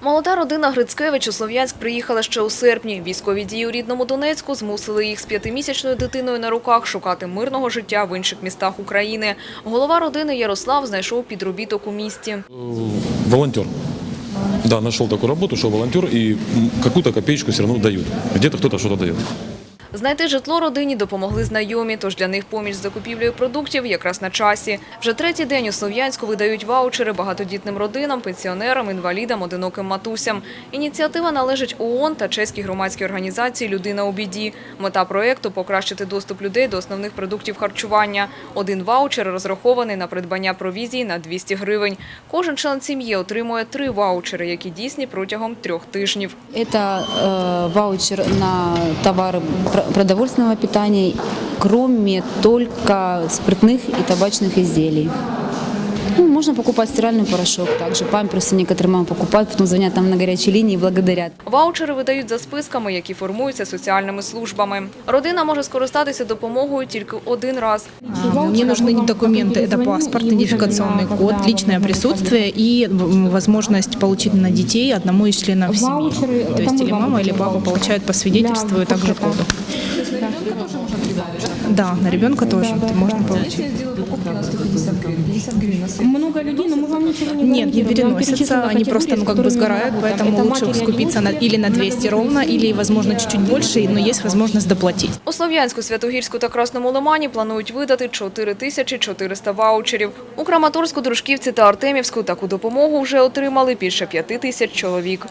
Молода родина Грицкевич у Слов'янськ приїхала ще у серпні. Військові дії у рідному Донецьку змусили їх з п'ятимісячною дитиною на руках шукати мирного життя в інших містах України. Голова родини Ярослав знайшов підробіток у місті. Волонтер. Да, знайшов таку роботу, що волонтер і м, какую-то копеечку все одно дають. Де-то хтось щось дает. Знайти житло родині допомогли знайомі, тож для них поміч з закупівлею продуктів якраз на часі. Вже третій день у Слов'янську видають ваучери багатодітним родинам, пенсіонерам, інвалідам, одиноким матусям. Ініціатива належить ООН та чеській громадській організації «Людина у біді». Мета проєкту – покращити доступ людей до основних продуктів харчування. Один ваучер розрахований на придбання провізії на 200 гривень. Кожен член сім'ї отримує три ваучери, які дійсні протягом трьох тижнів. Это э, ваучер на товары пр- продовольственного питания, кроме только спиртных и табачных изделий. Ну, можно покупать стиральный порошок также. Памперсы некоторые мамы покупают, потом звонят там на горячей линии и благодарят. Ваучери видають за списками, які формуються соціальними службами. Родина може скористатися допомогою тільки один раз. А, Мне нужны документы, это паспорт, идентификационный код, личное присутствие и м, возможность получить на детей одному из членов семьи. То есть или мама, или папа получают по свидетельству и также коду. Да, на ребенка тоже можно получить. Много людей, но мы вам ничего не Нет, не гарантируем. Нам переносятся, перечислены они просто ну, как бы категории, с сгорают, которыми мы поэтому работаем. лучше Это скупиться на, или на 200 ровно, или, возможно, чуть-чуть больше, но есть возможность доплатить. У Слов'янську, Святогірську та Красному Лимані планують видати 4 тисячі 400 ваучерів. У Краматорську, Дружківці та Артемівську таку допомогу вже отримали більше 5 тисяч чоловік.